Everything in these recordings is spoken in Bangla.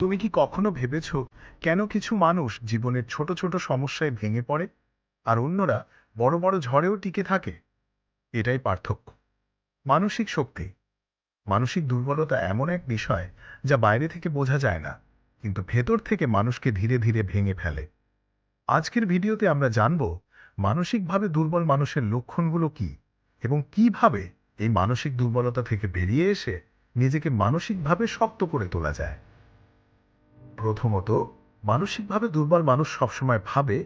তুমি কি কখনো ভেবেছ কেন কিছু মানুষ জীবনের ছোট ছোট সমস্যায় ভেঙে পড়ে আর অন্যরা বড় বড় ঝড়েও টিকে থাকে? এটাই পার্থক্য। মানসিক শক্তি। মানসিক দুর্বলতা এমন এক বিষয় যা বাইরে থেকে বোঝা যায় না, কিন্তু ভেতর থেকে মানুষকে ধীরে ধীরে ভেঙে ফেলে। আজকের ভিডিওতে আমরা জানব মানসিকভাবে দুর্বল মানুষের লক্ষণগুলো কি এবং কীভাবে এই মানসিক দুর্বলতা থেকে বেরিয়ে এসে নিজেকে মানসিকভাবে শক্ত করে তোলা যায়। প্রথমত, মানসিকভাবে দুর্বল মানুষ সবসময় ভাবে,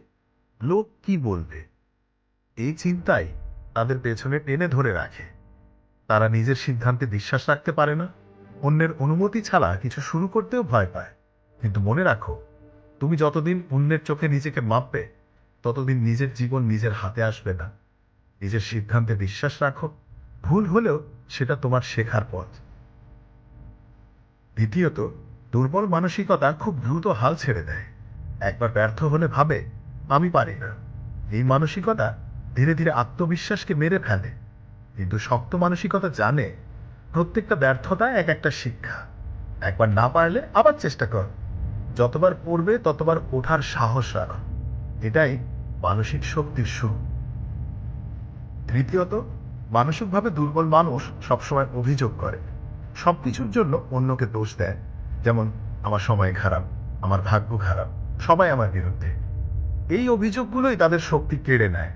লোক কি বলবে? এই চিন্তাই তাদের পেছনে টেনে ধরে রাখে। তারা নিজের সিদ্ধান্তে বিশ্বাস রাখতে পারে না। অন্যের অনুমতি ছাড়া কিছু শুরু করতেও ভয় পায়। কিন্তু মনে রাখো, তুমি যতদিন অন্যের চোখে নিজেকে মাপবে, ততদিন নিজের জীবন নিজের হাতে আসবে না। নিজের সিদ্ধান্তে বিশ্বাস রাখো। ভুল হলেও সেটা তোমার শেখার পথ। দ্বিতীয়ত দুর্বল মানসিকতা খুব দ্রুত হাল ছেড়ে দেয়। একবার ব্যর্থ হলে ভাবে, আমি পারি না। এই মানসিকতা ধীরে ধীরে আত্মবিশ্বাসকে মেরে ফেলে। কিন্তু শক্ত মানসিকতা জানে, প্রত্যেকটা ব্যর্থতা এক একটা শিক্ষা। একবার না পারলে আবার চেষ্টা কর। যতবার পড়বে, ততবার ওঠার সাহস রাখ। এটাই মানসিক শক্তির সুর তৃতীয়ত, মানসিকভাবে দুর্বল মানুষ সবসময় অভিযোগ করে। সবকিছুর জন্য অন্যকে দোষ দেয়। যেমন, আমার সময় খারাপ, আমার ভাগ্য খারাপ, সবাই আমার বিরুদ্ধে। এই অভিযোগগুলোই তাদের শক্তি কেড়ে নেয়।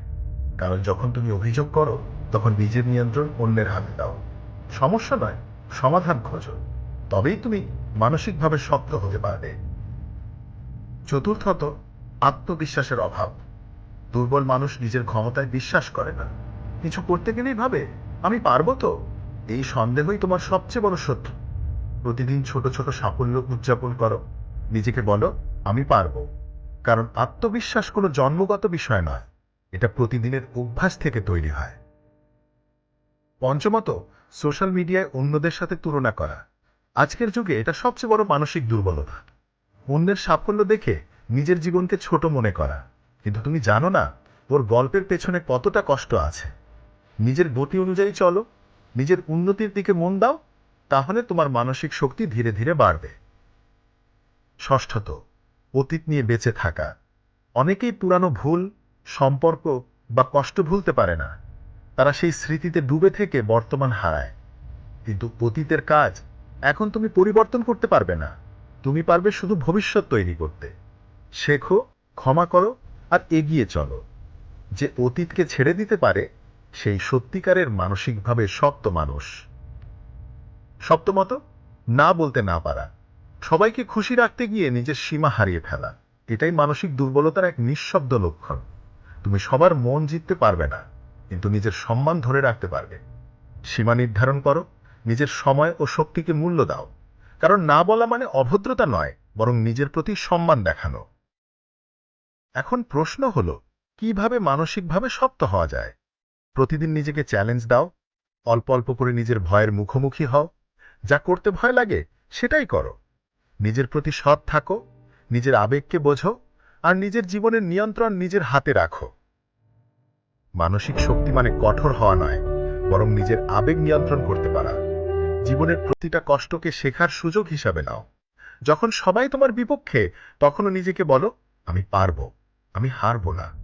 কারণ যখন তুমি অভিযোগ করো, তখন নিজের নিয়ন্ত্রণ অন্যের হাতে দাও। সমস্যা নয়, সমাধান খোঁজো। তবেই তুমি মানসিকভাবে শক্ত হতে পারবে। চতুর্থত, আত্মবিশ্বাসের অভাব। দুর্বল মানুষ নিজের ক্ষমতায় বিশ্বাস করে না। কিছু করতে গেলেই ভাবে, আমি পারব তো? এই সন্দেহই তোমার সবচেয়ে বড় শত্রু। প্রতিদিন ছোট ছোট সাফল্য উদযাপন করো। নিজেকে বলো, আমি পারব। কারণ আত্মবিশ্বাস কোনো জন্মগত বিষয় নয়, এটা প্রতিদিনের অভ্যাস থেকে তৈরি হয়। পঞ্চমত, সোশ্যাল মিডিয়ায় অন্যদের সাথে তুলনা করা। আজকের যুগে এটা সবচেয়ে বড় মানসিক দুর্বলতা। অন্যের সাফল্য দেখে নিজের জীবনকে ছোট মনে করা। কিন্তু তুমি জানো না, ওর গল্পের পেছনে কতটা কষ্ট আছে। নিজের গতি অনুযায়ী চলো, নিজের উন্নতির দিকে মন দাও তাহলে তোমার মানসিক শক্তি ধীরে ধীরে বাড়বে। ষষ্ঠত, অতীত নিয়ে বেঁচে থাকা। অনেকেই পুরানো ভুল, সম্পর্ক বা কষ্ট ভুলতে পারে না। তারা সেই স্মৃতিতে ডুবে থেকে বর্তমান হারায়। কিন্তু অতীতের কাজ এখন তুমি পরিবর্তন করতে পারবে না। তুমি পারবে শুধু ভবিষ্যৎ তৈরি করতে। শেখো, ক্ষমা করো আর এগিয়ে চলো। যে অতীতকে ছেড়ে দিতে পারে, সেই সত্যিকারের মানসিকভাবে শক্ত মানুষ। সপ্তমত না বলতে না পারা। সবাইকে খুশি রাখতে গিয়ে নিজের সীমা হারিয়ে ফেলা, এটাই মানসিক দুর্বলতার এক নিঃশব্দ লক্ষণ। তুমি সবার মন জিততে পারবে না, কিন্তু নিজের সম্মান ধরে রাখতে পারবে। সীমা নির্ধারণ করো, নিজের সময় ও শক্তিকে মূল্য দাও। কারণ না বলা মানে অভদ্রতা নয়, বরং নিজের প্রতি সম্মান দেখানো। এখন প্রশ্ন হল, কীভাবে মানসিকভাবে শক্ত হওয়া যায়? প্রতিদিন নিজেকে চ্যালেঞ্জ দাও, অল্প অল্প করে নিজের ভয়ের মুখোমুখি হও যা করতে ভয় লাগে, সেটাই করো। নিজের প্রতি সৎ থাকো, নিজের আবেগকে বোঝো, আর নিজের জীবনের নিয়ন্ত্রণ নিজের হাতে রাখো। মানসিক শক্তি মানে কঠোর হওয়া নয়, বরং নিজের আবেগ নিয়ন্ত্রণ করতে পারা। জীবনের প্রতিটা কষ্টকে শেখার সুযোগ হিসাবে নাও। যখন সবাই তোমার বিপক্ষে, তখনও নিজেকে বলো, আমি পারব, আমি হারবো না।